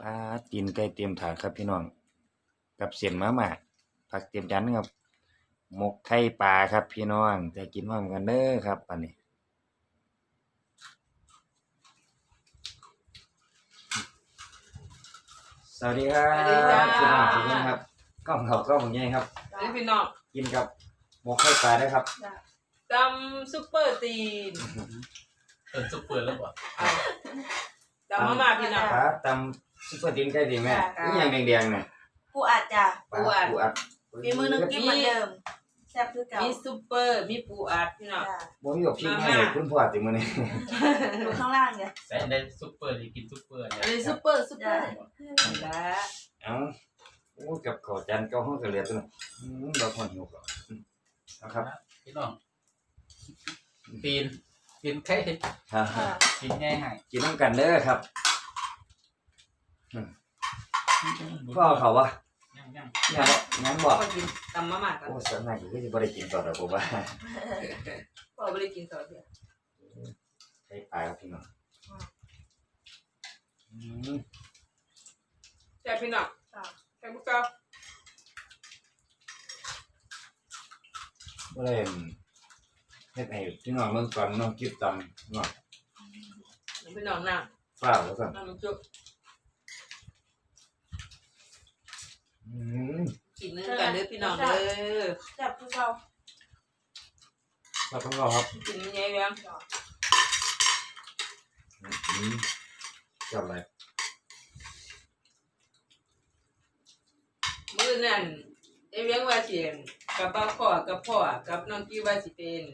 ปลาตีนไก่เตรียมถาดครับพี่น้อง กับเสียนมาม่าผักเตรียมจานครับหมกไข่ปลาครับพี่น้องจะกินพร้อมกันเด้อครับอันนี้สวัสดีครับสวัสดีจ้า พี่น้องทุกคนครับกล้องเขากล้องใหญ่ครับ นี่พี่น้องกินกับหมกไข่ปลาด้วยครับตำซุปเปอร์ตีนเปิดซุปเปอร์แล้วบ่เอาตำมาม่าพี่น้องปลาตำ ซุปเปอร์ตีนไก่ดีแม่จ้านี่อย่างแดงๆเนี่ยปูอัดจ้ะปลาปูอัดปูอัดมีมือนึงกินเหมือนเดิมแซ่บคือเก่ามีซุปเปอร์ มีปูอัดพี่น้องจ้ะบ่มีกับพริกมาให้ม่าคุณพ่อติมื้อนี้อยู่ข้างล่างเนี่ยแต่ได้ซุปเปอร์ดีกินซุปเปอร์เนี่ยอันนี้ซุปเปอร์ซุปเปอร์จ้ะและเอ้าโอ้กับข้าวจานเก่าเฮาก็เหลือตัวนึงอืมเราคนหิวก่อนอืมเอาครับพี่น้องปีนปีนไข่ฮ่าค่ะกินง่ายให้กินน้ำกันเด้อครับ พ่อเอาเขาวะย่างย่างยังบ่ยังบ่ก็กินตำมาม่ากันโอ้ส่วนมากก็สิบ่ได้กินต่อดอกผมว่าพ่อไม่ได้กินต่อเถอะไข่ปลาครับพี่น้องอืมแซ่บพี่น้องจ้ะแซ่บพวกเก่าบ่ได้เฮ็ดให้พี่น้องเบิ่งก่อนน้องกินตำน้องพี่น้องน้ฟ้าวแล้วซั่นำน้ำมันจุก อืมกินนึงกันเด้อพี่น้องเด้อแซ่บคือเก่าครับต้องรอครับกินยังไงบ้างอืมจับอะไรมื้อนั้นไอ้เวียงว่าสิกับป้าขอกับพ่อกับน้องกี้ว่าสิเป็น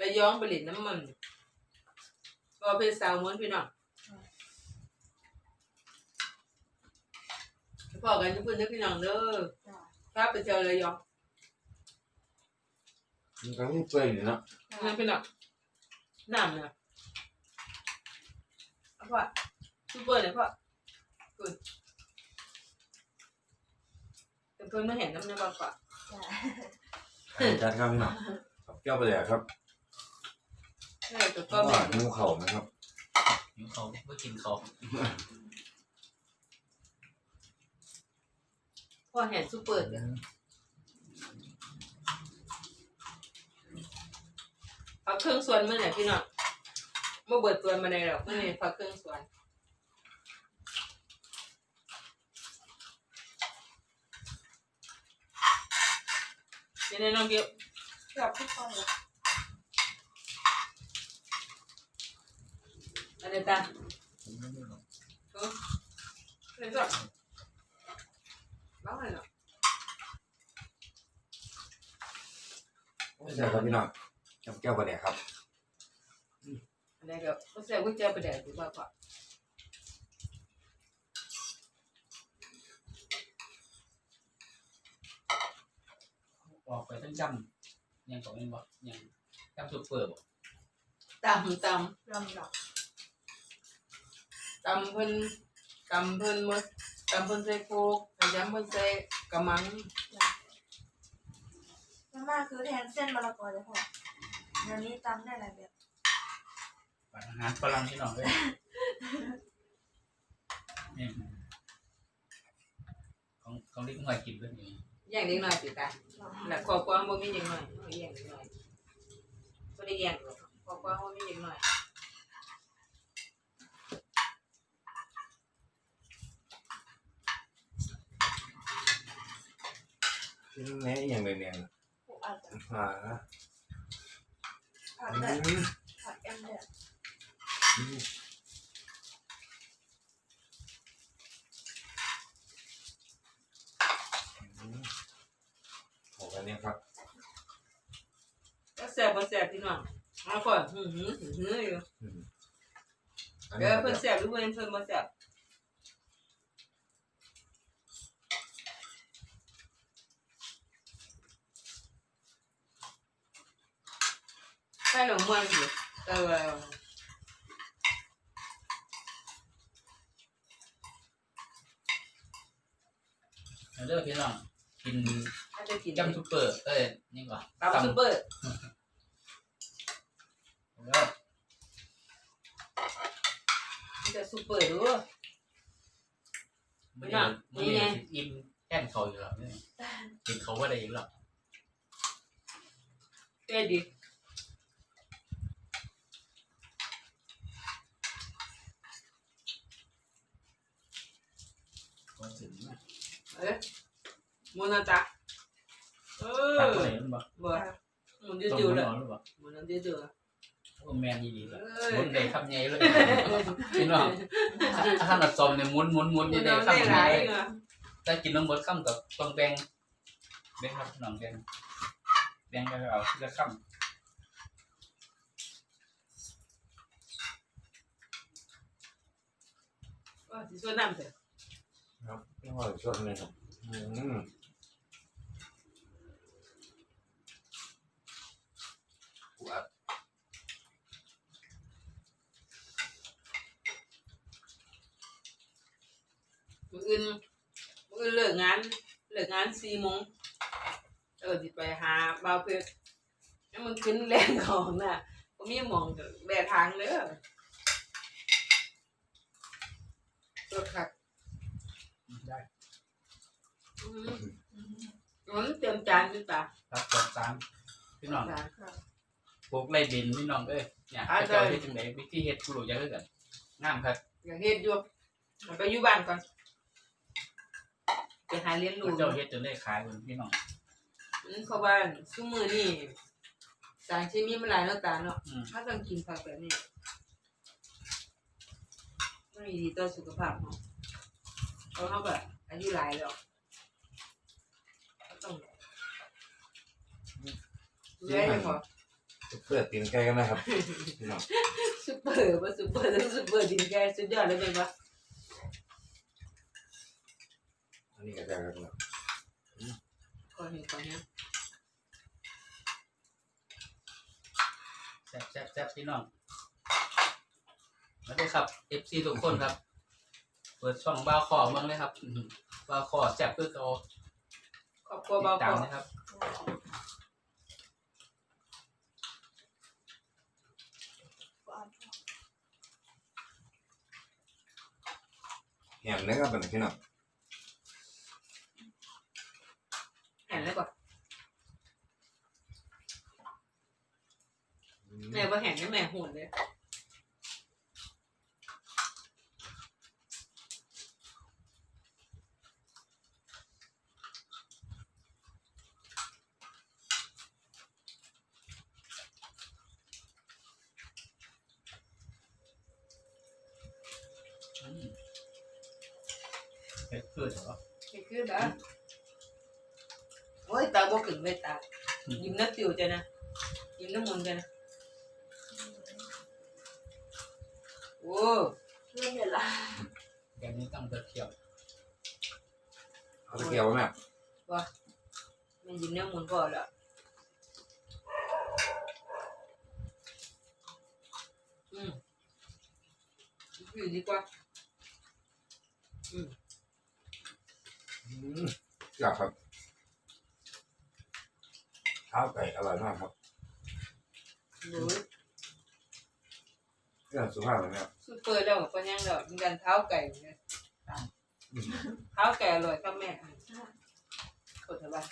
ระยองไปเล่นน้ำมันก็เป็นสาวม้วนพี่น้อง พ่อกันทุกคนเด้อพี่น้องเด้อจ้ะถ้าไปเจอระยองมันก็มีเปื่อยอยู่เนาะนั่นพี่น้องน้ำเนี่ยเอาพ่อซุปเปอร์เนี่ยพ่อคุณแต่เพิ่นไม่เห็นน้ำเนี่ยบอกก่อนจ้ะจัดครับพี่น้องครับเกี่ยวไปเลยครับใช่แต่ก็ก็ไม่งูเข่านะครับหิวเขาเมื่อกินเขา พ่อเห็นซุปเปอร์เนี่ยเอาเครื่องส่วนมาเนี่ยพี่น้องเมื่อเบิดตัวมาได้หรอกเมื่อนี้พักเครื่องส่วนเป็นไงน้องเกียวแซ่บคือเก่าเลยอะไรตาเออเห็นจ้ะ บ้าเลยเนาะใช่ครับพี่น้องจับเกี่ยวไปเลยครับอะไรก็ก็แซ่บก็เจอไปแดดดีกว่าก่อนออกไปทั้งจำยังสองยังบ่ยังจำซุปเปอร์บ่ตำตำลำดับำตำเพิ่นตำเพิ่นหมดำเพิ่นใส่โคกขยำเพิ่นใส่กระมังมาม่าคือแทนเส้นมะละกอเลยพ่อเดี๋ยวนี้ตำได้หลายแบบอาหารฝรั่งพี่น้องเลยนี่ของของเล็กน้อยกินแบบนี้อย่างเด็กน้อยสิตาแล้วครอบครัวบ่มีเด็กน้อยบ่อย่างเด็กน้อยบ่ได้แย่งหรอกครอบครัวบ่มีเด็กน้อย ชิ้นนี้อย่างเนียนปูอัดจ้ะๆอ่าผักอืแดดมผักแอมแดดอืมอืมโอ้กันเนี่ยครับก็แซ่บบ่แซ่บพี่น้องเอาก่อนหือหือหือหืออยู่อืมเด้อเพิ่นแซ่บหรือเพิ่นเพิ่นบ่แซ่บ ใช่หรอม่วนอยู่แต่ว่าเด้อพี่น้องกินถ้าจะกินจำซุปเปอร์เอ้ยนี่ก่อนตำซุปเปอร์แล้วมันจะซุปเปอร์ดูไม่ได้ไม่ได้อิ่มแค่นเขาอยู่หรอกเนี่ยกินเขาว่าได้อีกหรอกเต้ดิคนถึงนะ เอ้ยมูนาตะเอตักออะไรมันบอกบ่หมุนต้มจิ้วๆมันเลยร้อนหรือเปล่าหมุนจิ้วๆเลยโอ้แมนดีๆเอเลย้มุยนเดย์คำใหญ่เลยพี่น้องถ้าขนาดซอมเนี่ยมุนมุนมุนมัดีนเดเอาย์ได้คำหใหญ่ลายเลยเนาะถ้ากินน้ำมันข้ามกับต้องแบ่งแบ่งครับพี่น้องแบ่งแบ่งกันเอาทีละคำว่าสิส่วนน้ำเถอะ ครับพี่ว่าชดเลยครับอืมมื้ออื่นมื้ออื่นเลิกงานเลิกงานสี่โมงเออสิไปหาบ่าวเพชรให้มันขึ้นแรงของน่ะบ่มีหมองแบะทางเด้อตัวคัก ได้ อืม มันเตรียมจานอยู่ตาครับจบสามพี่น้องจานปลูกไรดินพี่น้องเอ้ยเนี่ยอ่าเจ้าได้ เฮ็ดจังไดวิธีเฮ็ดกูรู้จักคือกันงามครับอยากเฮ็ดอยู่มันไปอยู่บ้านก่อนไปหาเรียนรู้เจ้าเฮ็ดจนได้ขายคนพี่น้อง อืมเพราะว่าซุมื้อนี้สารเคมีมันหลายแล้วตาเนาะอืม ถ้าต้องกินผักแบบนี้มันดีต่อสุขภาพเนาะเพราะเขาแบบอายุหลายแล้วก็ต้อง ดูแลยังพอเพื่อตีนไก่กันนะครับพี่น้องซุปเปอร์ว่าซุปเปอร์ซุปเปอร์ดินแกสุดยอดเลยเป็นปะอันนี้ก็ได้ครับพี่น้องก่อนเห็นก่อนเนี้ยแซ่บแซ่บแซ่บพี่น้องมาเลยครับ FC ทุกคนครับ เปิดช่องบ้าคอเมืองเลยครับอื้อหือบ้าคอแซ่บคือเขาครอบครัวติเบาดตาก่มอนนะครับ แหมเนื้อครับเป็นพี่น้องแห็นเลยกว่าแม่ว่าแห็นนะแม่หุ่นเลย เผ็ดคือเหรอนี่คือนะโอ้ยตาบ่ขึ้นเลยตายิ้มน้ำติวจ้ะนะยิ้มน้ำมันจ้ะนะโอ้เรื่องเวลาแกงนี้ต้องเผ็ดเขียวเอาตะเกียบไว้แม่แม่ยิ้มน้ำมันพอแล้วอืมคือดีกว่าอืม อยากครับข้าวไก่อร่อยมากครับโอ้ยเรื่องสุภาพเลยนะครับซูเปอร์แล้วก็ยังแล้วมีกันเท้าไก่เนี่ยอืมเท้าไก่อร่อยครับแม่กดเถอะบ้าน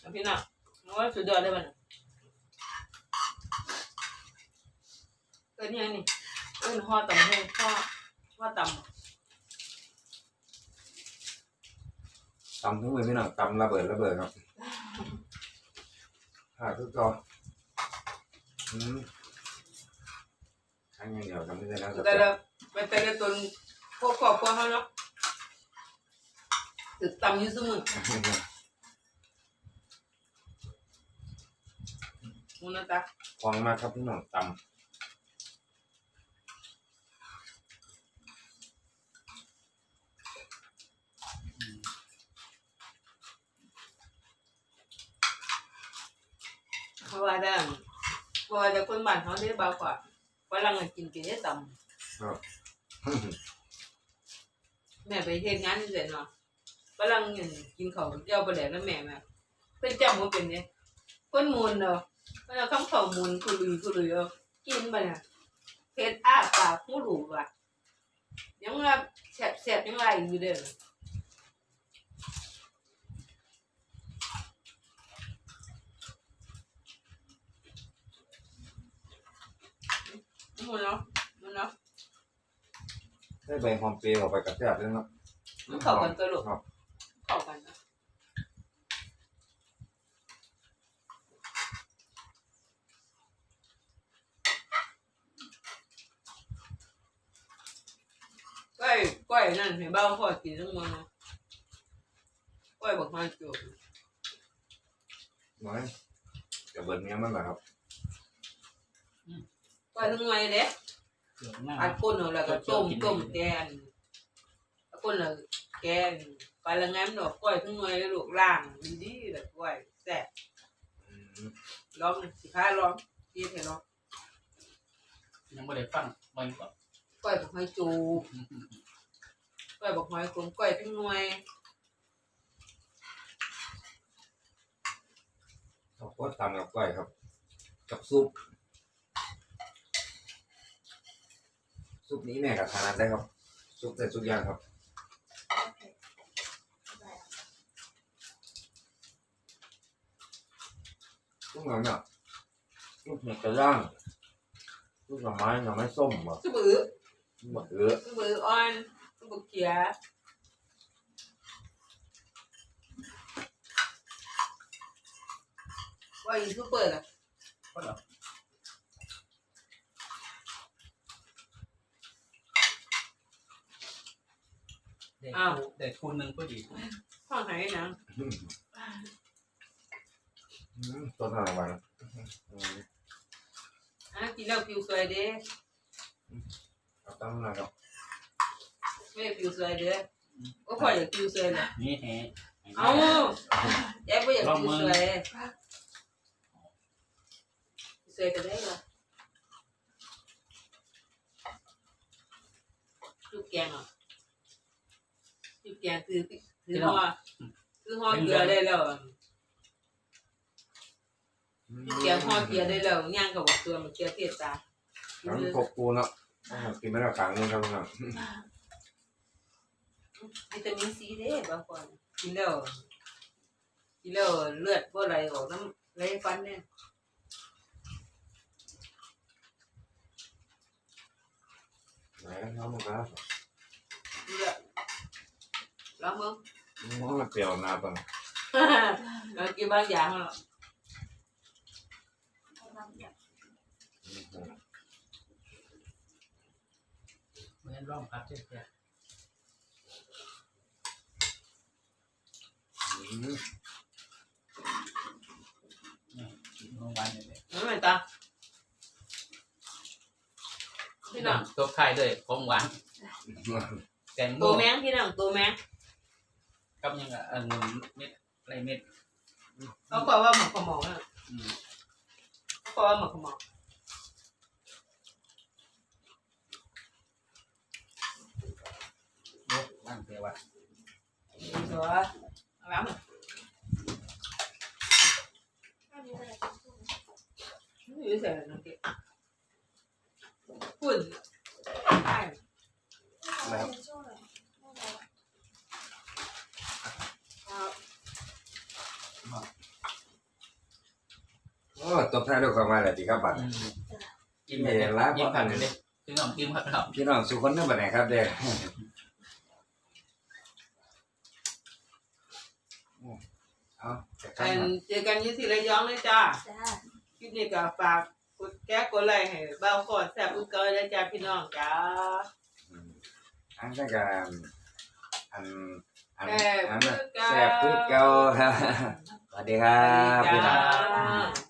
เอาพี่น่ะโอ้ยสุดยอดเลยมันเออนี่ยังนี่เออห่อตำให้ห่อห่อตำำทุกมือพี่น้องตำระเบิดระเบิดครับหาทุกกออืมครั้งอย่างเดียวทำไม่ได้แล้วแต่ละไปแต่ละตนพวกครอบครัวเขาเนาะตึกตำอยู่เสมอมูนะจ๊ะ ฟองมากครับพี่น้องตเพราะ ว่าได้เพราะว่าแต่คนบ้านเขาได้เบากว่าฝรั่งน่ะกินกินได้ตำำแม่ไปเฮ็ดงานนี่แหละเนาะฝรั่งเนี่ยกินข้าวเจ้าบ่แลกแล้วแม่แม่เพิ่นจำบ่เป็นเด้คนมูลเนาะเพิ่นเอาคำข้าวมูลคุลุยคุลุยเอากินบ่น่ะเฮ็ดอ้าปากหูหลูว่ะยยังว่าแซ่บแซ่บยังไรอยู่เด้อ มันเนาะมันเนาะได้ใบหอมเปรี้ยวออกไปกับแซ่บด้วยเนาะมันเข้ากันตัวลูกครับเข้ากันนะก้อยก้อยนั่นให้เบ้าพ่อกินทั้งหมดนะก้อยบอกมาจุกน้อยจะเบิดเนี้ยมันเหรอครับ ก้อยทั้งหน่วยเด้เดี๋ยวหน้าอัดก้นเอาแล้วก็ต้มต้มแกงอัดก้นแล้วแกงไปละงั้นดอกก้อยทั้งหน่วยแล้วลูกล่างดีๆแล้วก้อยแซ่บอืมลองนะสิพาลองเทียบให้ลองยังไม่ได้ฟังมันก่อนก้อยบอกหอยจูบก้อยบอกหอยขมก้อยทั้งหน่วยเขาก็ตำกับก้อยครับ กับซุป ซุปนี้แม่กับทานได้ครับ ซุปแต่ซุปย่างครับซุปหน่อเนี่ยซุปเห็ดกระย่างซุปหน่อไม้หน่อไม้ส้มแบบสุบือมะเขือสุบืออ่อนสุบือเขียว่าอีสุเปิดอะก็เหรอ เด็กเด็กคูณหนึ่งก็ดีห้องไหนนะอืมอืมต้นอะไรวะอืมอะกินแล้วผิวสวยเด้เอาตั้งหน่อยครับไม่ผิวสวยเด้ก็พออยากผิวสวยเลยนี่แฮะเอาแอบไม่อยากผิวสวยสวยก็ได้เหรอลูกแกงอะ ลูกแกงคือคือหอคือหอเกลือได้แล้วอะลูกแกงห่อเกลือได้แล้วย่างกับตัวมันเกลือเทียดตาน้ำกบปูเนาะกินไม่ได้ขังนึงครับพี่น้องวิตามินซีเด้บางคนกินแล้วกินแล้วเลือดบ่ไหลออกน้ำไหลฟันเนี่ยไหนกันครับมึงครับ ลองมึงมันเปรี้ยวนาปังเรากินบางอย่างแล้วเหมือนร่องพัดเช่นกันอืมเมื่อวานเนี่ยไม่เหมือนตาพี่น้องตัวไข่ด้วยของหวานแกงตัวโม่แมงพี่น้องตัวแมง กับยังอะอันเม็ดอะไรเม็ดเขาบอกว่าหมักขมองอะอืมเขาบอกว่าหมักขมองโอ้ว่างเดียวว่ะสวยเอาล้างมันนี่เสร็จแล้วน้องเก๋ฝุ่นใช่ ตบท้ายด้วยความมาเลยดีครับบัดอืมกินแบบนี้ยิ้มผักกันดิถึงหอมกินผักครับพี่น้องสุขคนนึกบัดไหนครับเด็กเอาจะข้าอัมนเจอกันอยี่ที่ระยองเลยจ้าจ้าคลิปนี้ก็ฝากกดแก้กดไลค์ให้เบาขอดแซ่บอุกเกอร์และจ้าพี่น้องจ้า อันนั้นก็อันอันแซ่บอันคือเก่าแซ่บคือเก่าครับสวัสดีครับสวัสดีพี่น้จ้องา